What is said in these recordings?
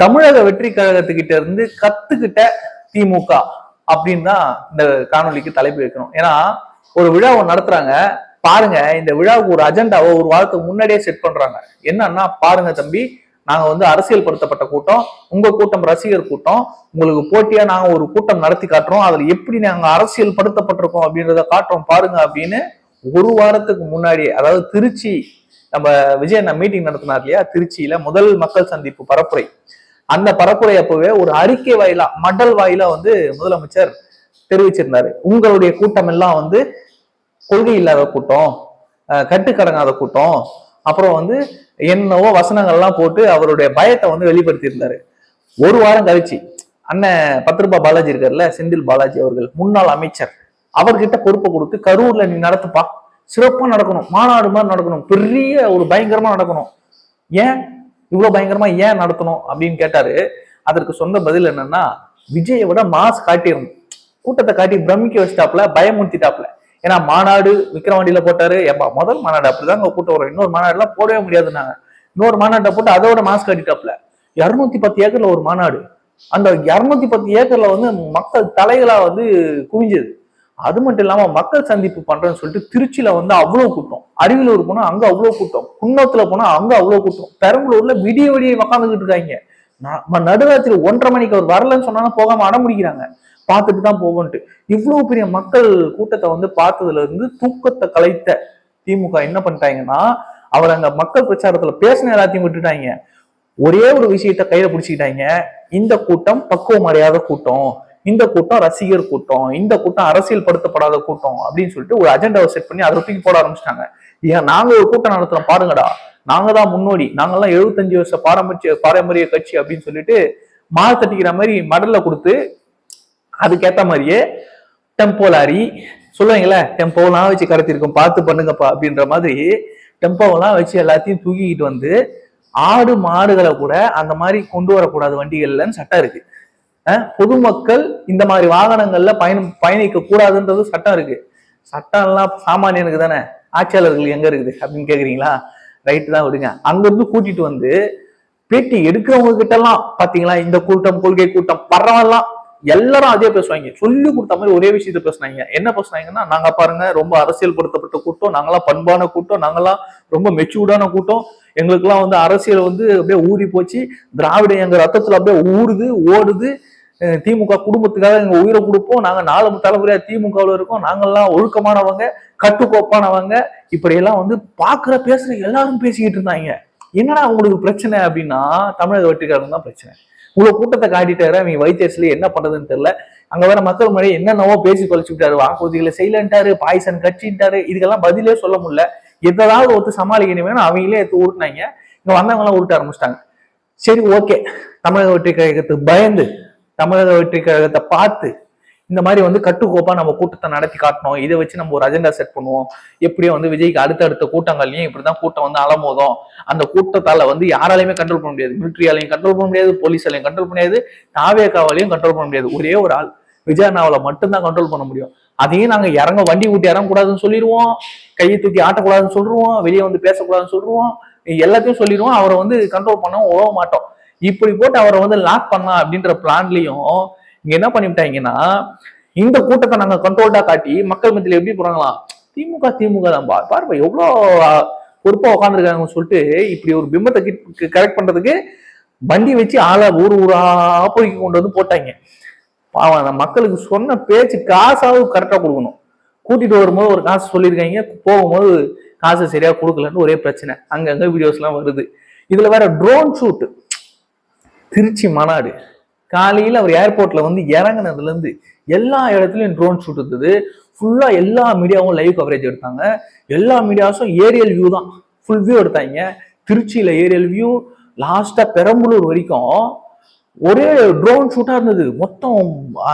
தமிழக வெற்றி கழகத்துக்கிட்ட இருந்து கத்துக்கிட்ட திமுக அப்படின்னு தான் இந்த காணொலிக்கு தலைப்பு வைக்கணும். ஏன்னா ஒரு விழாவை நடத்துறாங்க. பாருங்க இந்த விழாவுக்கு ஒரு அஜெண்டாவோ ஒரு வாரத்துக்கு முன்னாடியே செட் பண்றாங்க. என்னன்னா பாருங்க தம்பி நாங்க வந்து அரசியல் படுத்தப்பட்ட கூட்டம் உங்க கூட்டம் ரசிகர் கூட்டம் உங்களுக்கு போட்டியா நாங்க ஒரு கூட்டம் நடத்தி காட்டுறோம். அதுல எப்படி நாங்க அரசியல் படுத்தப்பட்டிருக்கோம் அப்படின்றத காட்டுறோம் பாருங்க அப்படின்னு ஒரு வாரத்துக்கு முன்னாடி அதாவது திருச்சி நம்ம விஜய் அண்ணா மீட்டிங் நடத்தினார் இல்லையா? திருச்சியில முதல் மக்கள் சந்திப்பு பரப்புரை. அந்த பரப்புரை அப்பவே ஒரு அறிக்கை வாயிலா மடல் வாயிலா வந்து முதலமைச்சர் தெரிவிச்சிருந்தாரு. உங்களுடைய கூட்டம் எல்லாம் வந்து கொள்கை இல்லாத கூட்டம் கட்டுக்கடங்காத கூட்டம் அப்புறம் வந்து என்னவோ வசனங்கள்லாம் போட்டு அவருடைய பயத்தை வந்து வெளிப்படுத்தியிருந்தாரு. ஒரு வாரம் கழிச்சு அண்ணன் பத்ருபா பாலாஜி இருக்கார்ல செந்தில் பாலாஜி அவர்கள் முன்னாள் அமைச்சர் அவர்கிட்ட பொறுப்பை கொடுத்து கரூர்ல நீ நடத்துப்பா. சிறப்பாக நடக்கணும். மாநாடு மாதிரி நடக்கணும். பெரிய ஒரு பயங்கரமாக நடக்கணும். ஏன்? இவ்வளோ பயங்கரமாக ஏன் நடத்தணும் அப்படின்னு கேட்டாரு. அதற்கு சொன்ன பதில் என்னன்னா விஜயை விட மாஸ் காட்டிடணும். கூட்டத்தை காட்டி பிரமிக்க வச்சிட்டாப்ல பயமுறுத்திட்டாப்ல ஏன்னா மாநாடு விக்ரவாண்டியில போட்டாரு. எப்பா முதல் மாநாடு அப்படிதாங்க கூட்டம் வரும். இன்னொரு மாநாடுலாம் போடவே முடியாதுனாங்க இன்னொரு மாநாட்டை போட்டு அதோட மாஸ் காட்டிட்டாப்ல இரநூத்தி பத்து ஏக்கர்ல ஒரு மாநாடு. அந்த இரநூத்தி பத்து ஏக்கர்ல வந்து மக்கள் தலைகளா வந்து குவிஞ்சது. அது மட்டும் இல்லாம மக்கள் சந்திப்பு பண்றேன்னு சொல்லிட்டு திருச்சியில வந்து அவ்வளவு கூட்டம். அரியலூர் போனா அங்க அவ்வளவு கூட்டம். குன்னத்துல போனா அங்க அவ்வளவு கூட்டம். பெரம்பலூர்ல விடிய விடிய உக்காந்துக்கிட்டு இருக்காங்க. ந- நடுராத்திரி ஒன்றரை மணிக்கு அவர் வரலன்னு சொன்னாலும் போகாம அடம் முடிக்கிறாங்க பார்த்துட்டு தான் போவோன்ட்டு. இவ்வளவு பெரிய மக்கள் கூட்டத்தை வந்து பார்த்ததுல இருந்து தூக்கத்தை கலைத்த திமுக என்ன பண்ணிட்டாங்கன்னா அவர் அங்க மக்கள் பிரச்சாரத்துல பேசின எல்லாத்தையும் விட்டுட்டாங்க. ஒரே ஒரு விஷயத்த கையில பிடிச்சிக்கிட்டாங்க. இந்த கூட்டம் பக்குவம் அடையாத கூட்டம். இந்த கூட்டம் ரசிகர் கூட்டம் இந்த கூட்டம் அரசியல் படுத்தப்படாத கூட்டம் அப்படின்னு சொல்லிட்டு ஒரு அஜெண்டாவை செட் பண்ணி அதை தூக்கி போட ஆரம்பிச்சிட்டாங்க. ஏன்? நாங்க ஒரு கூட்டம் நடத்துறோம் பாருங்கடா. நாங்க தான் முன்னோடி. நாங்கெல்லாம் எழுபத்தஞ்சு வருஷ பாரம்பரிய பாரம்பரிய கட்சி அப்படின்னு சொல்லிட்டு மாலை தட்டிக்கிற மாதிரி மடல்ல கொடுத்து அதுக்கேத்த மாதிரியே டெம்போ லாரி சொல்லுவாங்கல்ல டெம்போலாம் வச்சு கடத்திருக்கோம் பார்த்து பண்ணுங்கப்பா அப்படின்ற மாதிரி டெம்போவெல்லாம் வச்சு எல்லாத்தையும் தூக்கிக்கிட்டு வந்து ஆடு மாடுகளை கூட அந்த மாதிரி கொண்டு வரக்கூடாது வண்டிகள்லன்னு சட்டம் இருக்கு. பொதுமக்கள் இந்த மாதிரி வாகனங்கள்ல பயணம் பயணிக்க கூடாதுன்றது சட்டம் இருக்கு. சட்டம் எல்லாம் சாமானியனுக்கு தானே. ஆட்சியாளர்கள் எங்க இருக்குது அப்படின்னு கேக்குறீங்களா? ரைட்டு தான் விடுங்க. அங்க இருந்து கூட்டிட்டு வந்து பேட்டி எடுக்கிறவங்க கிட்ட எல்லாம் பாத்தீங்களா? இந்த கூட்டம் கொள்கை கூட்டம் பரவாயில்லாம் எல்லாரும் அதே பேசுவாங்க. சொல்லி கொடுத்த மாதிரி ஒரே விஷயத்த பேசுனாங்க. என்ன பேசுனாங்கன்னா நாங்க பாருங்க ரொம்ப அரசியல் படுத்தப்பட்ட கூட்டம் நாங்களாம் பண்பான கூட்டம் நாங்களாம் ரொம்ப மெச்சூர்டான கூட்டம். எங்களுக்கெல்லாம் வந்து அரசியல் வந்து அப்படியே ஊறி போச்சு திராவிட எங்க ரத்தத்துல அப்படியே ஊறுது ஓடுது. திமுக குடும்பத்துக்காக எங்க உயிரை கொடுப்போம். நாங்க நாலு தலைமுறையா திமுகவில் இருக்கோம். நாங்கெல்லாம் ஒழுக்கமானவங்க கட்டுக்கோப்பானவங்க. இப்படியெல்லாம் வந்து பாக்குற பேசுற எல்லாரும் பேசிக்கிட்டு இருந்தாங்க. என்னடா உங்களுக்கு பிரச்சனை அப்படின்னா தமிழக வெற்றிக்காரங்க தான் பிரச்சனை. இவ்வளவு கூட்டத்தை காட்டிட்டாரு அவங்க வைத்தியர்ஸ்ல என்ன பண்றதுன்னு தெரியல. அங்க வேற மக்கள் முறையை என்னென்னவோ பேசி தொலைச்சு விட்டாரு. வாக்குறுதிகளை செய்யலன்ட்டாரு பாய்சன் கட்சின்ட்டாரு. இதுக்கெல்லாம் பதிலே சொல்ல முடியல. எதாவது ஒருத்தர் சமாளிக்கணுமே அவங்களே எடுத்து உருட்டினாங்க இங்க வந்தவங்க எல்லாம் உருட்ட ஆரம்பிச்சிட்டாங்க. சரி ஓகே தமிழக வெற்றி கழகத்துக்கு பயந்து தமிழக வெற்றி கழகத்தை பார்த்து இந்த மாதிரி வந்து கட்டுக்கோப்பா நம்ம கூட்டத்தை நடத்தி காட்டணும். இதை வச்சு நம்ம ஒரு அஜெண்டா செட் பண்ணுவோம். எப்படியும் வந்து விஜய்க்கு அடுத்தடுத்த கூட்டங்கள்லயும் இப்படிதான் கூட்டம் வந்து அலமோதும். அந்த கூட்டத்தால வந்து யாராலையுமே கண்ட்ரோல் பண்ண முடியாது. மிலிட்ரியாலையும் கண்ட்ரோல் பண்ண முடியாது போலீஸாலையும் கண்ட்ரோல் பண்ண முடியாது தாவேக்காவாலையும் கண்ட்ரோல் பண்ண முடியாது. ஒரே ஒரு ஆள். விஜய் மட்டும்தான் கண்ட்ரோல் பண்ண முடியும். அதையும் நாங்க இறங்க வண்டி ஊட்டி இறங்கக்கூடாதுன்னு சொல்லிடுவோம். கையை தூக்கி ஆட்டக்கூடாதுன்னு சொல்லிடுவோம். வெளியே வந்து பேசக்கூடாதுன்னு சொல்லிடுவோம். எல்லாத்தையும் சொல்லிடுவோம். அவரை வந்து கண்ட்ரோல் பண்ண உழவ மாட்டோம். இப்படி போட்டு அவரை வந்து லாக் பண்ணலாம் அப்படின்ற பிளான்லயும் இங்க என்ன பண்ணிவிட்டாங்கன்னா இந்த கூட்டத்தை நாங்க கண்ட்ரோல்டா காட்டி மக்கள் மத்தியில எப்படி போறாங்களாம் திமுக திமுக தான் பா பாருப்பா எவ்வளவு பொறுப்பா உட்காந்துருக்காங்கன்னு சொல்லிட்டு இப்படி ஒரு பிம்பத்தை கரெக்ட் பண்றதுக்கு வண்டி வச்சு ஆளா ஊர் ஊரா பொறுக்கி கொண்டு வந்து போட்டாங்க. பாவம் அந்த மக்களுக்கு சொன்ன பேச்சு காசாவது கரெக்டா கொடுக்கணும். கூட்டிட்டு வரும்போது ஒரு காசு சொல்லியிருக்காங்க போகும்போது காசு சரியா கொடுக்கலன்னு ஒரே பிரச்சனை. அங்கங்க வீடியோஸ் எல்லாம் வருது. இதுல வேற ட்ரோன் ஷூட் திருச்சி மாநாடு காலையில் அவர் ஏர்போர்ட்டில் வந்து இறங்கினதுலேருந்து எல்லா இடத்துலையும் ட்ரோன் ஷூட் இருந்தது. ஃபுல்லாக எல்லா மீடியாவும் லைவ் கவரேஜ் எடுத்தாங்க. எல்லா மீடியாஸும் ஏரியல் வியூ தான். ஃபுல் வியூ எடுத்தாங்க. திருச்சியில் ஏரியல் வியூ லாஸ்ட்டாக பெரம்பலூர் வரைக்கும் ஒரே ட்ரோன் ஷூட்டாக இருந்தது. மொத்தம்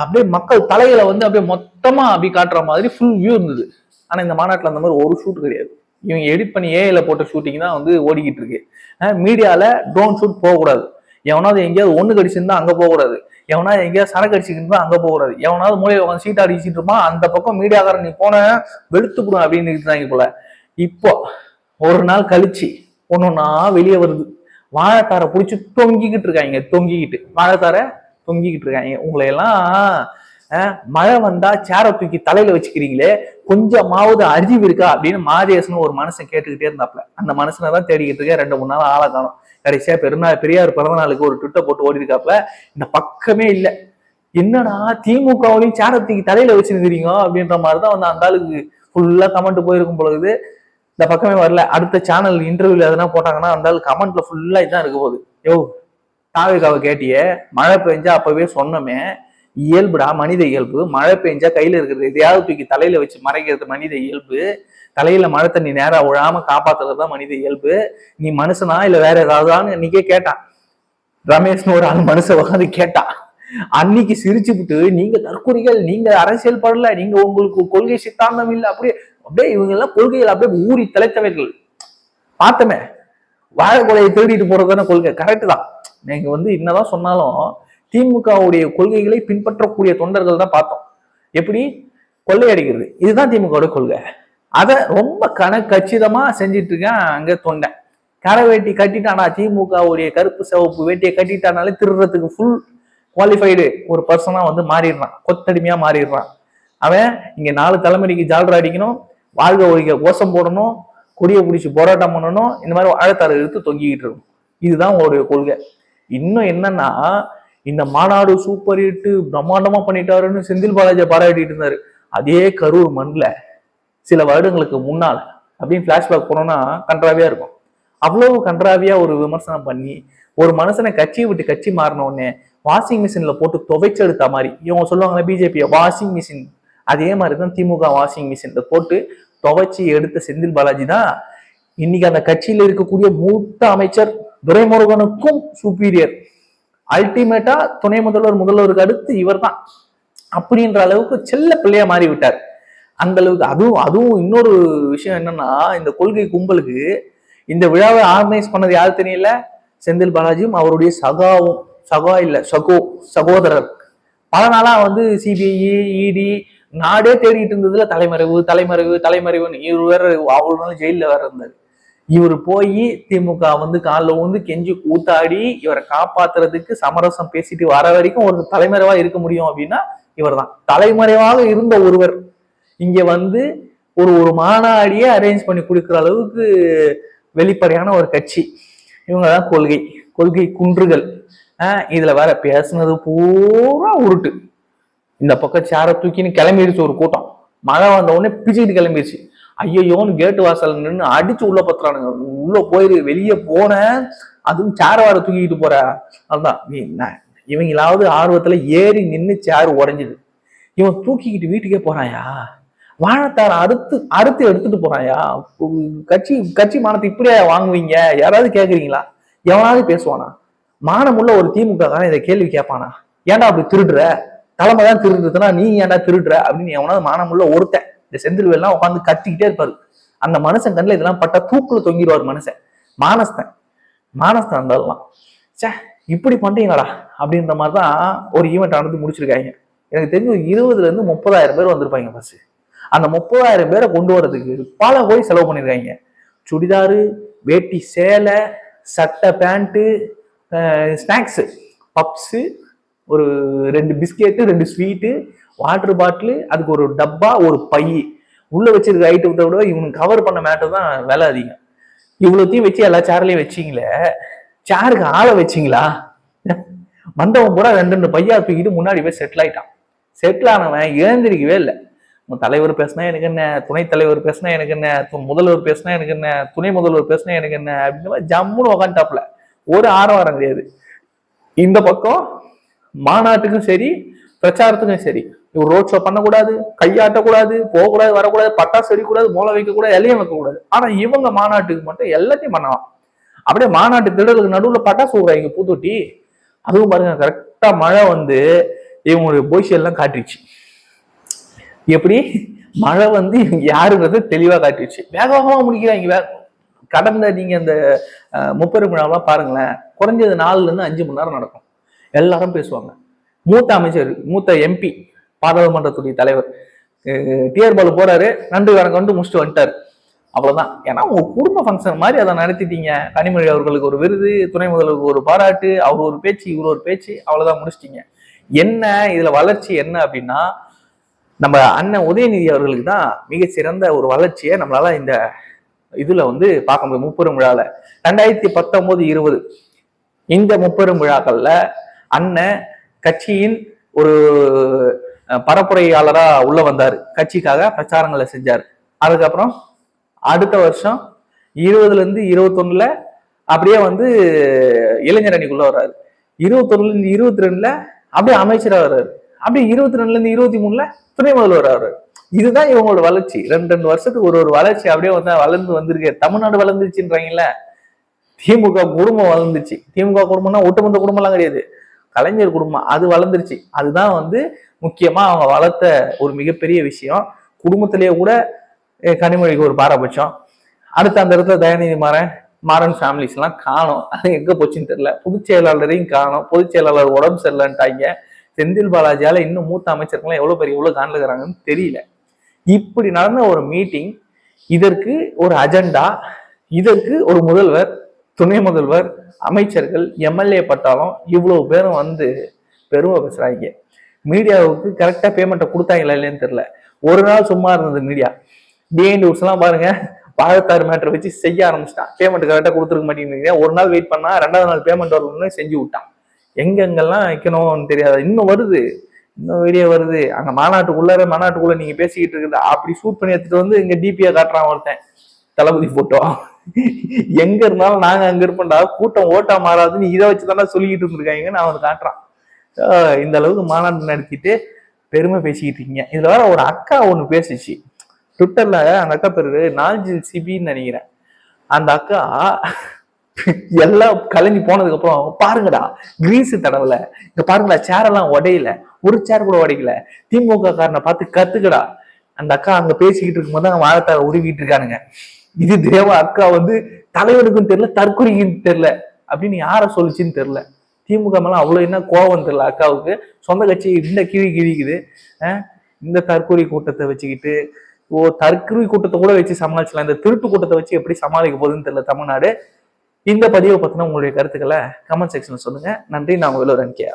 அப்படியே மக்கள் தலையில வந்து அப்படியே மொத்தமாக அப்படி காட்டுற மாதிரி ஃபுல் வியூ இருந்தது. ஆனால் இந்த மாநாட்டில் அந்த மாதிரி ஒரு ஷூட் கிடையாது. இவங்க எடிட் பண்ணி ஏஐல போட்ட ஷூட்டிங் தான் வந்து ஓடிக்கிட்டு இருக்கு. மீடியாவில் ட்ரோன் ஷூட் போகக்கூடாது. எவனாவது எங்கேயாவது ஒண்ணு கடிச்சிருந்தா அங்க போகக்கூடாது. எவனாவது எங்கேயாவது சரக்கு அடிச்சுக்கிட்டு அங்க போகக்கூடாது. எவனாவது மூலையை உட்காந்து சீட்டை அடிச்சுட்டு இருப்பான் அந்த பக்கம் மீடியாக்காரன் நீ போன வெளுத்துப்படும் அப்படின்னு இருந்தாங்க போல. இப்போ ஒரு நாள் கழிச்சு ஒன்னொன்னா வெளியே வருது. வாழைத்தாரை பிடிச்சி தொங்கிக்கிட்டு இருக்காங்க தொங்கிக்கிட்டு. வாழைத்தாரை தொங்கிக்கிட்டு இருக்காங்க. உங்களை எல்லாம் மழை வந்தா சேரை தூக்கி தலையில வச்சுக்கிறீங்களே கொஞ்சமாவது அறிவு இருக்கா அப்படின்னு மாதேசன் ஒரு மனுஷன் கேட்டுக்கிட்டே இருந்தாப்ல. அந்த மனுஷனை தான் தேடிக்கிட்டு இருக்கேன் ரெண்டு மூணு நாள் ஆளை காணும். கடைசியா பெருநாள் பெரியார் பிறந்த நாளுக்கு ஒரு ட்விட்டர் போட்டு ஓடி இருக்காப்ல இந்த பக்கமே இல்லை. என்னடா திமுகவுலையும் சேரத்துக்கு தலையில வச்சிருக்கிறீங்க அப்படின்ற மாதிரி தான் வந்து அந்த ஆளுக்கு ஃபுல்லா கமெண்ட் போயிருக்கும் பொழுது இந்த பக்கமே வரல. அடுத்த சேனல் இன்டர்வியூல எதனா போட்டாங்கன்னா அந்த ஆள் கமெண்ட்ல ஃபுல்லா இதான் இருக்க போகுது. யோ தாவிகாவை கேட்டியே மழை பெஞ்சா அப்பவே சொன்னோமே இயல்புடா மனித இயல்பு மழை பெஞ்சா கையில இருக்கிறது எதையாவது தூக்கி தலையில வச்சு மறைக்கிறது மனித இயல்பு தலையில மழை தண்ணி நேரா விழாம காப்பாத்துறது தான் மனித இயல்பு. நீ மனுஷனா இல்ல வேற ஏதாவதான்னு இன்னைக்கே கேட்டான். ரமேஷ்னு ஒரு ஆள் மனுஷன் உட்காந்து கேட்டான். அன்னைக்கு சிரிச்சுவிட்டு நீங்க தற்கொலைகள் நீங்க அரசியல் படல நீங்க உங்களுக்கு கொள்கை சித்தாந்தம் இல்லை. அப்படியே அப்படியே இவங்க எல்லாம் கொள்கைகள் அப்படியே ஊறி தலைத்தவர்கள் பார்த்தமே வாழை கொலையை திருடிட்டு போறதுதான கொள்கை. கரெக்ட் தான். நீங்க வந்து என்னதான் சொன்னாலும் திமுகவுடைய கொள்கைகளை பின்பற்றக்கூடிய தொண்டர்கள் தான் பார்த்தோம். எப்படி? கொள்ளையடிக்கிறது. இதுதான் திமுகவோட கொள்கை. அதை ரொம்ப கணக்கச்சிதமா செஞ்சிட்டு இருக்கேன் அங்கே தொண்டை கரை வேட்டி கட்டிட்டானா திமுகவுடைய கருப்பு சிவப்பு வேட்டியை கட்டிட்டானாலே திருடுறதுக்கு ஃபுல் குவாலிஃபைடு ஒரு பர்சனாக வந்து மாறிடுறான். கொத்தடிமையாக மாறிடுறான். அவன் இங்கே நாலு தலைமுறைக்கு ஜால்ரா அடிக்கணும் வாழ்க ஒழிக்க கோஷம் போடணும் கொடியை பிடிச்சி போராட்டம் பண்ணணும் இந்த மாதிரி வாழைத்தாரை எடுத்து தொங்கிக்கிட்டு இருக்கும். இதுதான் உங்களுடைய கொள்கை. இன்னும் என்னன்னா இந்த மாநாடு சூப்பர் ஹிட்டு பிரம்மாண்டமா பண்ணிட்டாருன்னு செந்தில் பாலாஜியை பாராட்டிட்டு இருந்தாரு. அதே கரூர் மண்ணில் சில வருடங்களுக்கு முன்னால் அப்படின்னு ஃப்ளாஷ்பேக் போனோம்னா கன்றாவியா இருக்கும். அவ்வளவு கன்றாவியா ஒரு விமர்சனம் பண்ணி ஒரு மனுஷனை கட்சியை விட்டு கட்சி மாறின உடனே வாஷிங் மிஷின்ல போட்டு துவைச்செடுத்த மாதிரி இவங்க சொல்லுவாங்களே பிஜேபியை வாஷிங் மிஷின் அதே மாதிரி தான் திமுக வாஷிங் மிஷின்ல போட்டு துவைச்சி எடுத்த செந்தில் பாலாஜி தான் இன்னைக்கு அந்த கட்சியில இருக்கக்கூடிய மூத்த அமைச்சர் துரைமுருகனுக்கும் சுப்பீரியர் அல்டிமேட்டா துணை முதல்வர் முதல்வருக்கு அடுத்து இவர்தான். அப்படின்ற அளவுக்கு செல்ல பிள்ளையா மாறி விட்டார் அந்த அளவுக்கு அதுவும் அதுவும் இன்னொரு விஷயம் என்னன்னா இந்த கொள்கை கும்பலுக்கு இந்த விழாவை ஆர்கனைஸ் பண்ணது யாரு தெரியல செந்தில் பாலாஜியும் அவருடைய சகாவும் சகா இல்ல சகோ சகோதரர். பல நாளா வந்து சிபிஐ இடி நாடே தேடிட்டு இருந்ததுல தலைமறைவு தலைமறைவு தலைமறைவுன்னு. இவர் வேற அவ்வளவு நாள் ஜெயில வேற இருந்தாரு. இவர் போய் திமுக வந்து காலில் வந்து கெஞ்சி கூத்தாடி இவரை காப்பாத்துறதுக்கு சமரசம் பேசிட்டு வர வரைக்கும் ஒரு தலைமறைவா இருக்க முடியும் அப்படின்னா இவர் தான் தலைமறைவாக இருந்த ஒருவர். இங்கே வந்து ஒரு ஒரு மாநாடியே அரேஞ்ச் பண்ணி கொடுக்குற அளவுக்கு வெளிப்படையான ஒரு கட்சி. இவங்க தான் கொள்கை. கொள்கை குன்றுகள். இதில் வேற பேசுனது பூரா உருட்டு. இந்த பக்கம் சேரை தூக்கின்னு கிளம்பிடுச்சு ஒரு கூட்டம். மழை வந்த உடனே பிச்சுக்கிட்டு கிளம்பிடுச்சு. ஐயோன்னு கேட்டு வாசல் நின்று அடிச்சு உள்ள பத்துறானுங்க. உள்ள போயிரு வெளியே போன அதுவும் சேர வார தூக்கிட்டு போற. அதுதான் நீ என்ன? இவங்களாவது ஆர்வத்துல ஏறி நின்று சேர் உடைஞ்சுது. இவன் தூக்கிக்கிட்டு வீட்டுக்கே போறாயா? வாழைத்தார அறுத்து அறுத்து எடுத்துட்டு போறாயா? கட்சி கட்சி மானத்தை இப்படியா வாங்குவீங்க? யாராவது கேக்குறீங்களா? எவனாவது பேசுவானா? மானமுள்ள ஒரு திமுக காரன் இதை கேள்வி கேட்பானா? ஏன்டா அப்படி திருடுற? தலைமை தான் திருடுறதுன்னா நீ ஏன்டா திருடுற? அப்படின்னு எவனாவது மானமுள்ள ஒருத்தன் இந்த செந்தில் எல்லாம் உட்காந்து கத்திக்கிட்டே இருப்பாரு. அந்த மனுஷன் கண்ணில் இதெல்லாம் பட்டா தூக்குல தொங்கிடுவார் மனுஷன். மானஸ்தன். மானஸ்தன் இருந்தாலும் சே இப்படி பண்றீங்களா அப்படின்ற மாதிரி தான் ஒரு ஈவெண்ட் நடந்து முடிச்சிருக்காங்க. எனக்கு தெரிஞ்சு இருபதுல இருந்து முப்பதாயிரம் பேர் வந்திருப்பாங்க பஸ் அந்த முப்பதாயிரம் பேரை கொண்டு வரதுக்கு பல கோடி செலவு பண்ணியிருக்காங்க சுடிதாரு வேட்டி சேலை சட்டை பேண்ட்டு ஸ்நாக்ஸு பப்ஸு ஒரு ரெண்டு பிஸ்கெட்டு ரெண்டு ஸ்வீட்டு வாட்டர் பாட்டிலு அதுக்கு ஒரு டப்பா ஒரு பை. உள்ளே வச்சிருக்க ஐட்டத்தை விட இவனுக்கு கவர் பண்ண மேட்டர் தான் விலை அதிகம். இவ்வளோத்தையும் வச்சு எல்லா சேர்லையும் வச்சிங்களே? சேருக்கு ஆளை வச்சிங்களா? வந்தவன் கூட ரெண்டு ரெண்டு பையா தூக்கிட்டு முன்னாடி போய் செட்டில் ஆயிட்டான். செட்டில் ஆனவன் எழுந்திருக்கவே இல்லை. உன் தலைவர் பேசினா எனக்கு என்ன? துணைத் தலைவர் பேசினா எனக்கு என்ன? து- முதல்வர் பேசினா எனக்கு என்ன? துணை முதல்வர் பேசினா எனக்கு என்ன? அப்படிங்கிற மாதிரி ஜம்முன்னு உக்காந்துட்டாப்ல ஒரு ஆரவாரம் கிடையாது இந்த பக்கம் மாநாட்டுக்கும் சரி பிரச்சாரத்துக்கும் சரி. இவர் ரோட் ஷோ பண்ணக்கூடாது கையாட்டக்கூடாது போகக்கூடாது வரக்கூடாது பட்டாசு வெடிக்கூடாது மூளை வைக்கக்கூடாது எல்லையும் வைக்கக்கூடாது. ஆனா இவங்க மாநாட்டுக்கு மட்டும் எல்லாத்தையும் பண்ணலாம். அப்படியே மாநாட்டு திடலுக்கு நடுவில் பட்டாசு விடுறாங்க பூத்தொட்டி அதுவும் பாருங்க கரெக்டா மழை வந்து இவங்களுடைய பொய்ஷி எல்லாம் காட்டிடுச்சு எப்படி? மழை வந்து இவங்க யாருங்கிறது தெளிவா காட்டிடுச்சு. வேக வேகமாக முடிக்கிறாங்க வே கடந்த நீங்கள் அந்த அஹ், முப்பெரும் விழாவெல்லாம் பாருங்களேன். குறைஞ்சது நாலுலேருந்து அஞ்சு மணி நேரம் நடக்கும். எல்லாரும் பேசுவாங்க. மூத்த அமைச்சர் மூத்த எம்பி பாராளுமன்றத்துடைய தலைவர் டிஆர் பாலு போறாரு. நன்றி வணக்கம் வந்து முடிச்சுட்டு வந்துட்டாரு. அவ்வளவுதான். ஏன்னா உங்க குடும்ப ஃபங்க்ஷன் மாதிரி அதை நடத்திட்டீங்க. கனிமொழி அவர்களுக்கு ஒரு விருது துணை முதல்வருக்கு ஒரு பாராட்டு அவர் ஒரு பேச்சு இவர் ஒரு பேச்சு அவ்வளவுதான் முடிச்சிட்டீங்க. என்ன? இதுல வளர்ச்சி என்ன அப்படின்னா நம்ம அண்ணன் உதயநிதி அவர்களுக்கு தான் மிகச்சிறந்த ஒரு வளர்ச்சியை நம்மளால இந்த இதுல வந்து பார்க்க முடியும். முப்பெரும் விழால. ரெண்டாயிரத்தி பத்தொன்பது இருபது. இந்த முப்பெரும் விழாக்கள்ல அண்ணன் கட்சியின் ஒரு பரப்புரையாளரா உள்ள வந்தாரு. கட்சிக்காக பிரச்சாரங்களை செஞ்சார். அதுக்கப்புறம் அடுத்த வருஷம் இருபதுல இருந்து இருபத்தொன்னுல அப்படியே வந்து இளைஞர் அணிக்குள்ள வர்றாரு. இருபத்தொன்னுல இருந்து இருபத்தி ரெண்டுல அப்படியே அமைச்சராக வர்றாரு. அப்படியே இருபத்தி ரெண்டுல இருந்து இருபத்தி மூணுல துணை முதல்வர் வர்றாரு இதுதான் இவங்களோட வளர்ச்சி. ரெண்டு ரெண்டு வருஷத்துக்கு ஒரு ஒரு வளர்ச்சி அப்படியே வந்து வளர்ந்து வந்திருக்கு. தமிழ்நாடு வளர்ந்துச்சுன்றாங்கல்ல திமுக குடும்பம் வளர்ந்துச்சு. திமுக குடும்பம்னா ஒட்டுமொத்த குடும்பம்லாம் கிடையாது. கலைஞர் குடும்பம் அது வளர்ந்துருச்சு. அதுதான் வந்து முக்கியமா அவங்க வளர்த்த ஒரு மிகப்பெரிய விஷயம். குடும்பத்திலேயே கூட கனிமொழிக்கு ஒரு பாரபட்சம். அடுத்து அந்த இடத்துல தயாநிதி மாறன் மாறன் ஃபேமிலிஸ் எல்லாம் காணும். அது எங்க போச்சுன்னு தெரியல. பொதுச் செயலாளரையும் காணும். பொதுச் செயலாளர் உடம்பு சரியில்லைன்ட்டாங்க. செந்தில் பாலாஜியால இன்னும் மூத்த அமைச்சர்கள்லாம் எவ்வளவு பெரிய எவ்வளவு இருக்கிறாங்கன்னு தெரியல. இப்படி நடந்த ஒரு மீட்டிங் இதற்கு ஒரு அஜெண்டா இதற்கு ஒரு முதல்வர் துணை முதல்வர் அமைச்சர்கள் எம்எல்ஏ பட்டாலும் இவ்வளவு பேரும் வந்து பெருமை பேசுறாங்க. மீடியாவுக்கு கரெக்டா பேமெண்ட்டை கொடுத்தாங்களா இல்லைன்னு தெரியல. ஒரு நாள் சும்மா இருந்தது மீடியா பிஹைண்ட் எல்லாம் பாருங்க வாழத்தாறு மேட்டர் வச்சு செய்ய ஆரம்பிச்சிட்டான். பேமெண்ட் கரெக்டாக கொடுத்துருக்க மாட்டேங்கிறீங்க ஒரு நாள் வெயிட் பண்ணா ரெண்டாவது நாள் பேமெண்ட் வரணும்னு செஞ்சு விட்டான். எங்கெங்கெல்லாம் வைக்கணும்னு தெரியாது. இன்னும் வருது. இன்னும் வீடியோ வருது. அங்கே மாநாட்டுக்குள்ளார மாநாட்டுக்குள்ள நீங்க பேசிக்கிட்டு இருக்குது அப்படி ஷூட் பண்ணி எடுத்துட்டு வந்து இங்க டிபியா காட்டுறான் ஒருத்தன். தளபதி போட்டோ எங்க இருந்தாலும் நாங்க அங்க இருப்போம்டா. கூட்டம் ஓட்டா மாறாதுன்னு இதை வச்சுதானே சொல்லிக்கிட்டு இருந்திருக்காங்க. நான் அவனுக்கு காட்டுறான். இந்த அளவுக்கு மாநாடு நடத்திட்டு பெருமை பேசிக்கிட்டு இருக்கீங்க. இதுல வேற ஒரு அக்கா ஒண்ணு பேசிச்சு. ட்விட்டர்ல அந்த அக்கா பேரு நாலஞ்சு சிபின்னு நினைக்கிறேன். அந்த அக்கா எல்லாம் கலைஞ்சு போனதுக்கு அப்புறம் பாருங்கடா கிரீஸ் தடவல. இங்க பாருங்களா சேரெல்லாம் உடையல. ஒரு சேர் கூட உடைக்கல. திமுக காரனை பார்த்து கத்துக்கடா. அந்த அக்கா அங்க பேசிக்கிட்டு இருக்கும்போது அவங்க வாழத்தார உருவிட்டு இருக்கானுங்க. இது தேவா அக்கா வந்து தலைவனுக்கும் தெரியல தற்கொலைக்கும் தெரியல. அப்படின்னு யார சொல்லிச்சுன்னு தெரியல. திமுக மேல அவ்வளவு என்ன கோபம் தெரியல அக்காவுக்கு. சொந்த கட்சி இந்த கிழி கிழிக்குது. இந்த தற்கொலை கூட்டத்தை வச்சுக்கிட்டு ஓ தற்கொலை கூட்டத்தை கூட வச்சு சமாளிச்சலாம் இந்த திருட்டு கூட்டத்தை வச்சு எப்படி சமாளிக்க போகுதுன்னு தெரியல தமிழ்நாடு. இந்த பதிவை பத்தின உங்களுடைய கருத்துக்களை கமெண்ட் செக்ஷன்ல சொல்லுங்க. நன்றி. நான் உங்களோட கே